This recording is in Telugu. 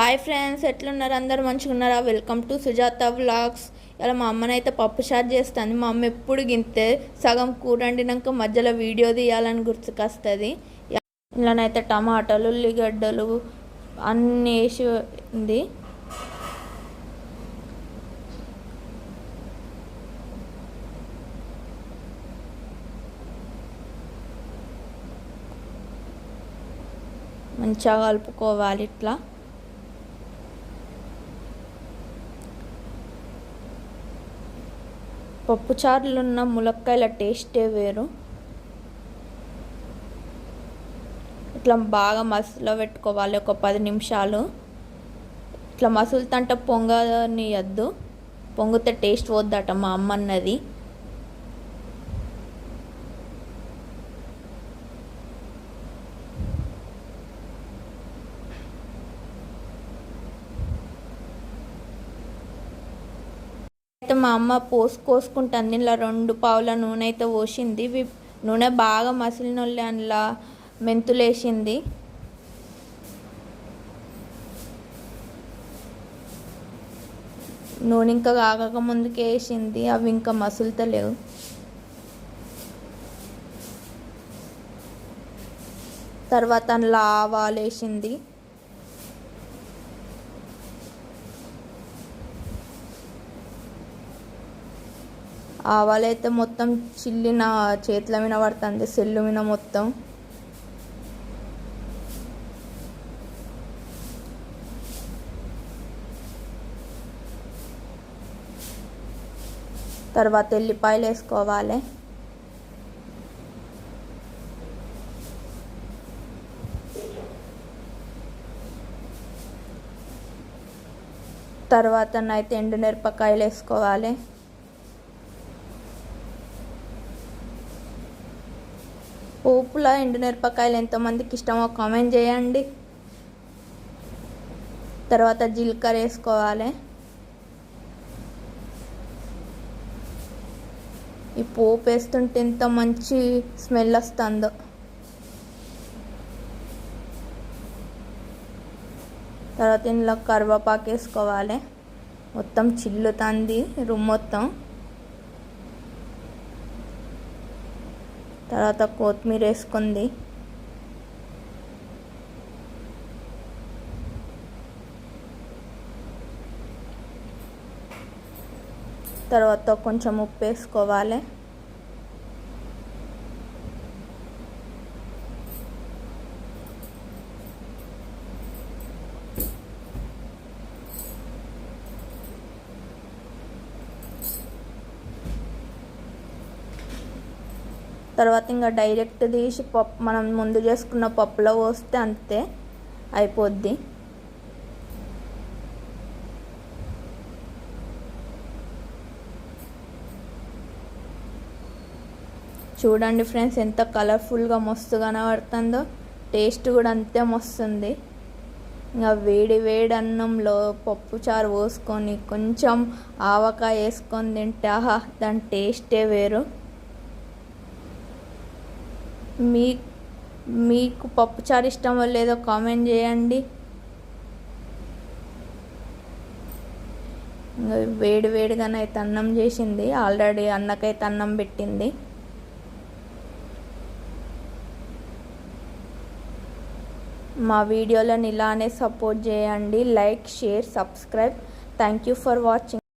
హాయ్ ఫ్రెండ్స్ ఎట్లున్నారు? అందరు మంచిగా ఉన్నారా వెల్కమ్ టు సుజాత వ్లాగ్స్. ఇలా మా అమ్మనైతే పప్పు షాట్ చేస్తుంది. మా అమ్మ ఎప్పుడు గింతే సగం కూర వండినాక మధ్యలో వీడియో తీయాలని గుర్తుకొస్తుంది. ఇలానైతే టమాటాలు ఉల్లిగడ్డలు అన్నీ వేసి ఉంది. మంచిగా కలుపుకోవాలి ఇట్లా. పప్పుచారులున్న ములక్కాయల టేస్టే వేరు. ఇట్లా బాగా మసలో పెట్టుకోవాలి ఒక పది నిమిషాలు. ఇట్లా మసులుతంటే పొంగనియద్దు. పొంగితే టేస్ట్ వద్దట మా అమ్మ అన్నది. అయితే మా అమ్మ పోసు కోసుకుంటుంది ఇలా రెండు పావుల నూనె అయితే పోసింది. నూనె బాగా మసిలినొల్లి అందులో మెంతులు వేసింది నూనె ఇంకా కాగక ముందుకే వేసింది. అవి ఇంకా మసులుతలేవు. తర్వాత అందులో ఆవాలు వేసింది. ఆవాలైతే మొత్తం చిల్లిన చేతుల మీద పడుతుంది సెల్లు మీద మొత్తం. తర్వాత ఎల్లిపాయలు వేసుకోవాలి. తర్వాత అయితే ఎండుమిరపకాయలు వేసుకోవాలి. పోపుల ఎండుమిరపకాయలు ఎంతమందికి ఇష్టమో కామెంట్ చేయండి. తర్వాత జీలకర్ర వేసుకోవాలి. ఈ పోపు వేస్తుంటే ఎంత మంచి స్మెల్ వస్తుందో. తర్వాత ఇందులో కరివేపాకు వేసుకోవాలి. మొత్తం చిల్లుతుంది రూమ్ మొత్తం. తర్వాత కొత్తిమీర వేసుకుంది. తర్వాత కొంచెం ఉప్పు వేసుకోవాలి. తర్వాత ఇంకా డైరెక్ట్ తీసి పప్పు మనం ముందు చేసుకున్న పప్పులో పోస్తే అంతే అయిపోద్ది. చూడండి ఫ్రెండ్స్ ఎంత కలర్ఫుల్గా మస్తు కనబడుతుందో టేస్ట్ కూడా అంతే మస్తుంది. ఇంకా వేడి వేడి అన్నంలో పప్పు చారు పోసుకొని కొంచెం ఆవకాయ వేసుకొని తింటే ఆహా దాని టేస్టే వేరు. మీ మీకు పప్పుచారు ఇష్టమో లేదో కామెంట్ చేయండి. వేడి వేడిగానైతే అన్నం చేసింది. ఆల్రెడీ అన్నకైతే అన్నం పెట్టింది. మా వీడియోలను ఇలానే సపోర్ట్ చేయండి. Like share subscribe. Thank you for watching.